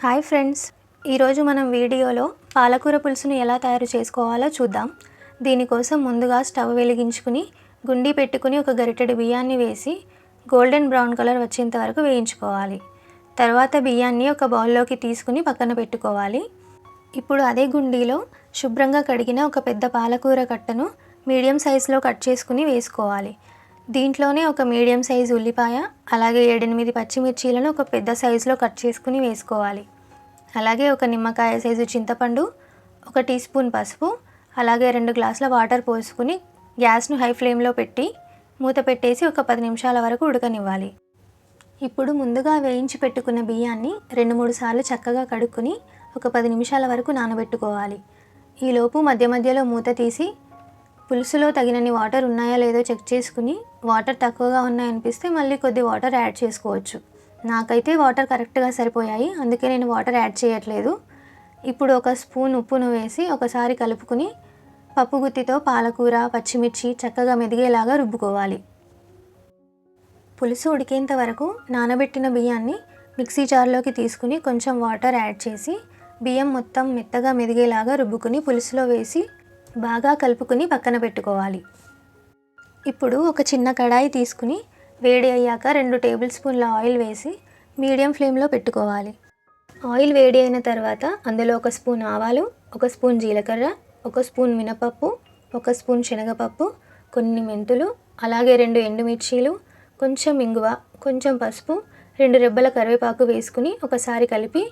Hi friends. ఈరోజు మనం వీడియోలో పాలకూర పులుసును ఎలా తయారు చేసుకోవాలో చూద్దాం. దీనికోసం ముందుగా స్టవ్ వెలిగించుకుని గుండి పెట్టుకుని ఒక గరిటెడు బియ్యాన్ని వేసి గోల్డెన్ బ్రౌన్ కలర్ వచ్చేంత వరకు వేయించుకోవాలి. తర్వాత బియ్యాన్ని ఒక బౌల్లోకి తీసుకుని పక్కన పెట్టుకోవాలి. ఇప్పుడు అదే గుండీలో శుభ్రంగా కడిగిన ఒక పెద్ద పాలకూర కట్టను మీడియం సైజులో కట్ చేసుకుని వేసుకోవాలి. దీంట్లోనే ఒక మీడియం సైజు ఉల్లిపాయ అలాగే ఏడెనిమిది పచ్చిమిర్చీలను ఒక పెద్ద సైజులో కట్ చేసుకుని వేసుకోవాలి. అలాగే ఒక నిమ్మకాయ సైజు చింతపండు ఒక టీ స్పూన్ పసుపు అలాగే రెండు గ్లాసుల వాటర్ పోసుకుని గ్యాస్ను హై ఫ్లేమ్లో పెట్టి మూత పెట్టేసి ఒక పది నిమిషాల వరకు ఉడకనివ్వాలి. ఇప్పుడు ముందుగా వేయించి పెట్టుకున్న బియ్యాన్ని రెండు మూడు సార్లు చక్కగా కడుక్కుని ఒక పది నిమిషాల వరకు నానబెట్టుకోవాలి. ఈలోపు మధ్య మధ్యలో మూత తీసి పులుసులో తగినన్ని వాటర్ ఉన్నాయా లేదో చెక్ చేసుకుని వాటర్ తక్కువగా ఉన్నాయనిపిస్తే మళ్ళీ కొద్ది వాటర్ యాడ్ చేసుకోవచ్చు. నాకైతే వాటర్ కరెక్ట్గా సరిపోయాయి. అందుకే నేను వాటర్ యాడ్ చేయట్లేదు. ఇప్పుడు ఒక స్పూన్ ఉప్పును వేసి ఒకసారి కలుపుకుని పప్పు గుత్తితో పాలకూర పచ్చిమిర్చి చక్కగా మెదిగేలాగా రుబ్బుకోవాలి. పులుసు ఉడికేంత వరకు నానబెట్టిన బియ్యాన్ని మిక్సీ జార్లోకి తీసుకుని కొంచెం వాటర్ యాడ్ చేసి బియ్యం మొత్తం మెత్తగా మెదిగేలాగా రుబ్బుకుని పులుసులో వేసి బాగా కలుపుకుని పక్కన పెట్టుకోవాలి. ఇప్పుడు ఒక చిన్న కడాయి తీసుకుని వేడి అయ్యాక రెండు టేబుల్ స్పూన్ల ఆయిల్ వేసి మీడియం ఫ్లేమ్లో పెట్టుకోవాలి. ఆయిల్ వేడి అయిన తర్వాత అందులో ఒక స్పూన్ ఆవాలు ఒక స్పూన్ జీలకర్ర ఒక స్పూన్ మినపప్పు ఒక స్పూన్ శనగపప్పు కొన్ని మెంతులు అలాగే రెండు ఎండుమిర్చీలు కొంచెం ఇంగువ కొంచెం పసుపు రెండు రెబ్బల కరివేపాకు వేసుకుని ఒకసారి కలిపి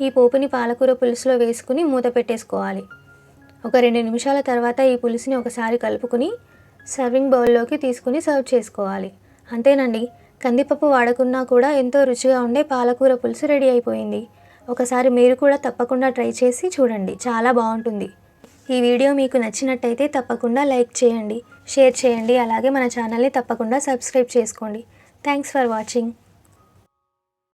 ఈ పోపుని పాలకూర పులుసులో వేసుకుని మూత పెట్టేసుకోవాలి. ఒక రెండు నిమిషాల తర్వాత ఈ పులుసుని ఒకసారి కలుపుకుని సర్వింగ్ బౌల్లోకి తీసుకుని సర్వ్ చేసుకోవాలి. అంతేనండి కందిపప్పు వాడకున్నా కూడా ఎంతో రుచిగా ఉండే పాలకూర పులుసు రెడీ అయిపోయింది. ఒకసారి మీరు కూడా తప్పకుండా ట్రై చేసి చూడండి చాలా బాగుంటుంది. ఈ వీడియో మీకు నచ్చినట్టయితే తప్పకుండా లైక్ చేయండి షేర్ చేయండి అలాగే మన ఛానల్ని తప్పకుండా సబ్స్క్రైబ్ చేసుకోండి. Thanks for watching.